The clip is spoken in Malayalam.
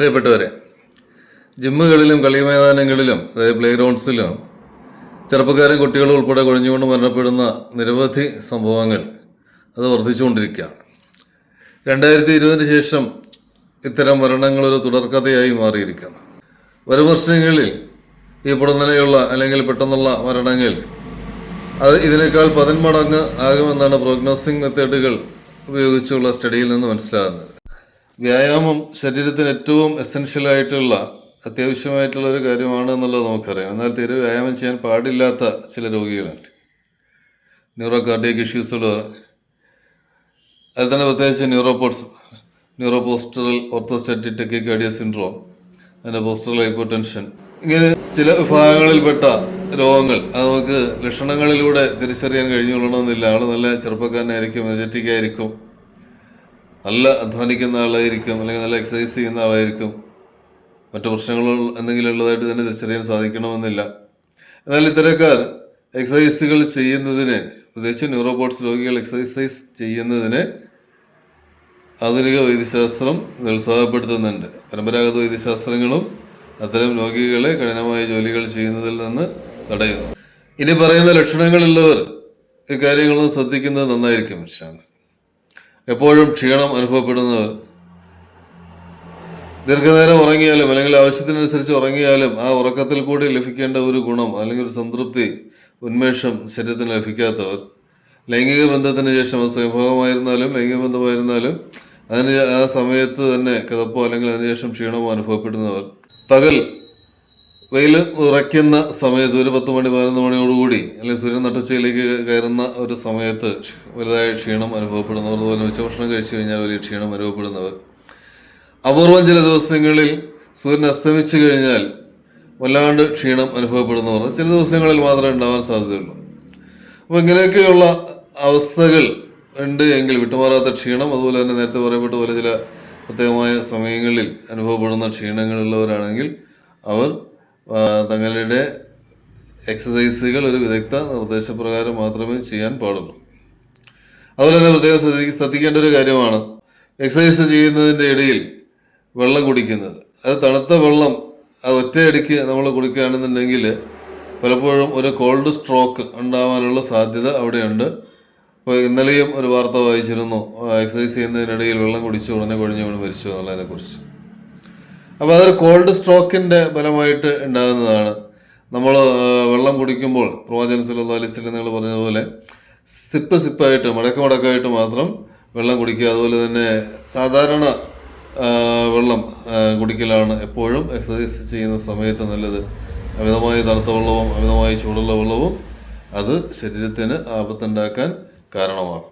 പ്രിയപ്പെട്ടവരെ ജിമ്മുകളിലും കളി മൈതാനങ്ങളിലും അതായത് പ്ലേ ഗ്രൗണ്ട്സിലും ചെറുപ്പക്കാരും കുട്ടികളും ഉൾപ്പെടെ കുഴഞ്ഞുകൊണ്ട് മരണപ്പെടുന്ന നിരവധി സംഭവങ്ങൾ അത് വർദ്ധിച്ചുകൊണ്ടിരിക്കുകയാണ്. രണ്ടായിരത്തി ഇരുപതിന് ശേഷം ഇത്തരം മരണങ്ങൾ ഒരു തുടർക്കഥയായി മാറിയിരിക്കുന്നു. വരും വർഷങ്ങളിൽ ഈ പൊടുന്നനെയുള്ള അല്ലെങ്കിൽ പെട്ടെന്നുള്ള മരണങ്ങൾ അത് ഇതിനേക്കാൾ പതിന്മടങ്ങ് ആകുമെന്നാണ് പ്രോഗ്നോസിംഗ് മെത്തേഡുകൾ ഉപയോഗിച്ചുള്ള സ്റ്റഡിയിൽ നിന്ന് മനസ്സിലാകുന്നത്. വ്യായാമം ശരീരത്തിന് ഏറ്റവും എസെൻഷ്യൽ ആയിട്ടുള്ള അത്യാവശ്യമായിട്ടുള്ള ഒരു കാര്യമാണ് എന്നുള്ളത് നമുക്കറിയാം. എന്നാൽ തീരെ വ്യായാമം ചെയ്യാൻ പാടില്ലാത്ത ചില രോഗികളുണ്ട്. ന്യൂറോ കാർഡിയക് ഇഷ്യൂസ് ഉള്ളവർ അതിൽ തന്നെ പ്രത്യേകിച്ച് ന്യൂറോപോട്സ് neuro postural orthostatic tachycardia syndrome അതിന്റെ പോസ്റ്ററൽ ഹൈപ്പോടെൻഷൻ ഇങ്ങനെ ചില വിഭാഗങ്ങളിൽപ്പെട്ട രോഗങ്ങൾ അത് നമുക്ക് ലക്ഷണങ്ങളിലൂടെ തിരിച്ചറിയാൻ കഴിഞ്ഞുകൊള്ളണമെന്നില്ല. ആൾ നല്ല ചെറുപ്പക്കാരനായിരിക്കും എനർജറ്റിക് ആയിരിക്കും. നല്ല അധ്വാനിക്കുന്ന ആളായിരിക്കും അല്ലെങ്കിൽ നല്ല എക്സസൈസ് ചെയ്യുന്ന ആളായിരിക്കും. മറ്റു പ്രശ്നങ്ങൾ എന്തെങ്കിലും ഉള്ളതായിട്ട് തന്നെ തിരിച്ചറിയാൻ സാധിക്കണമെന്നില്ല. എന്നാൽ ഇത്തരക്കാർ എക്സസൈസുകൾ ചെയ്യുന്നതിന് പ്രത്യേകിച്ച് ന്യൂറോബോട്ട്സ് രോഗികൾ എക്സസൈസ് ചെയ്യുന്നതിന് ആധുനിക വൈദ്യശാസ്ത്രം നിരുത്സാഹപ്പെടുത്തുന്നുണ്ട്. പരമ്പരാഗത വൈദ്യശാസ്ത്രങ്ങളും അത്തരം രോഗികളെ കഠിനമായ ജോലികൾ ചെയ്യുന്നതിൽ നിന്ന് തടയുന്നു. ഇനി പറയുന്ന ലക്ഷണങ്ങളുള്ളവർ ഇക്കാര്യങ്ങളൊന്നും ശ്രദ്ധിക്കുന്നത് നന്നായിരിക്കും വിശാന്ത് എപ്പോഴും ക്ഷീണം അനുഭവപ്പെടുന്നവർ ദീർഘനേരം ഉറങ്ങിയാലും അല്ലെങ്കിൽ ആവശ്യത്തിനനുസരിച്ച് ഉറങ്ങിയാലും ആ ഉറക്കത്തിൽ കൂടി ലഭിക്കേണ്ട ഒരു ഗുണം അല്ലെങ്കിൽ ഒരു സംതൃപ്തി ഉന്മേഷം ശരീരത്തിന് ലഭിക്കാത്തവർ. ലൈംഗിക ബന്ധത്തിന് ശേഷം അത് സ്വയംഭവമായിരുന്നാലും ലൈംഗിക ബന്ധമായിരുന്നാലും അതിന് ആ സമയത്ത് തന്നെ കിതപ്പോ അല്ലെങ്കിൽ അതിനുശേഷം ക്ഷീണമോ അനുഭവപ്പെടുന്നവർ. പകൽ വെയിൽ ഉറയ്ക്കുന്ന സമയത്ത് ഒരു പത്ത് മണി പതിനൊന്ന് മണിയോടുകൂടി അല്ലെങ്കിൽ സൂര്യൻ നട്ടുച്ചയിലേക്ക് കയറുന്ന ഒരു സമയത്ത് വലുതായ ക്ഷീണം അനുഭവപ്പെടുന്നവർ അതുപോലെ ഉച്ചഭക്ഷണം കഴിച്ചു കഴിഞ്ഞാൽ വലിയ ക്ഷീണം അനുഭവപ്പെടുന്നവർ. അപൂർവം ചില ദിവസങ്ങളിൽ സൂര്യൻ അസ്തമിച്ചു കഴിഞ്ഞാൽ വല്ലാണ്ട് ക്ഷീണം അനുഭവപ്പെടുന്നവർ ചില ദിവസങ്ങളിൽ മാത്രമേ ഉണ്ടാവാൻ സാധ്യതയുള്ളൂ. അപ്പോൾ ഇങ്ങനെയൊക്കെയുള്ള അവസ്ഥകൾ ഉണ്ട് എങ്കിൽ വിട്ടുമാറാത്ത ക്ഷീണം അതുപോലെ തന്നെ നേരത്തെ പറയപ്പെട്ട പോലെ ചില പ്രത്യേകമായ സമയങ്ങളിൽ അനുഭവപ്പെടുന്ന ക്ഷീണങ്ങളുള്ളവരാണെങ്കിൽ അവർ തങ്ങളുടെ എക്സസൈസുകൾ ഒരു വിദഗ്ധ നിർദ്ദേശപ്രകാരം മാത്രമേ ചെയ്യാൻ പാടുള്ളൂ. അതുപോലെ തന്നെ പ്രത്യേകം ശ്രദ്ധി ശ്രദ്ധിക്കേണ്ട ഒരു കാര്യമാണ്. എക്സസൈസ് ചെയ്യുന്നതിന്റെ ഇടയിൽ വെള്ളം കുടിക്കുന്നത്. അത് തണുത്ത വെള്ളം അത് ഒറ്റയടിക്ക് നമ്മൾ കുടിക്കുകയാണെന്നുണ്ടെങ്കിൽ പലപ്പോഴും ഒരു കോൾഡ് സ്ട്രോക്ക് ഉണ്ടാവാനുള്ള സാധ്യത അവിടെയുണ്ട്. ഇപ്പോൾ ഇന്നലെയും ഒരു വാർത്ത വായിച്ചിരുന്നു. എക്സസൈസ് ചെയ്യുന്നതിനിടയിൽ വെള്ളം കുടിച്ച് ഉടനെ കൊഴിഞ്ഞു വീണ് മരിച്ചു എന്നുള്ളതിനെക്കുറിച്ച്. അപ്പോൾ അതൊരു കോൾഡ് സ്ട്രോക്കിന്റെ ഫലമായിട്ട് ഉണ്ടാകുന്നതാണ്. നമ്മൾ വെള്ളം കുടിക്കുമ്പോൾ പ്രവാചകൻ സല്ലല്ലാഹു അലൈഹി വസല്ലം നിങ്ങൾ പറഞ്ഞതുപോലെ സിപ്പ് സിപ്പായിട്ട് മടക്ക മടക്കായിട്ട് മാത്രം വെള്ളം കുടിക്കുക. അതുപോലെ തന്നെ സാധാരണ വെള്ളം കുടിക്കലാണ് എപ്പോഴും എക്സസൈസ് ചെയ്യുന്ന സമയത്ത് നല്ലത്. അമിതമായ തണുത്ത വെള്ളവും അമിതമായ ചൂടുള്ള വെള്ളവും അത് ശരീരത്തിന് ആപത്തുണ്ടാക്കാൻ കാരണമാകും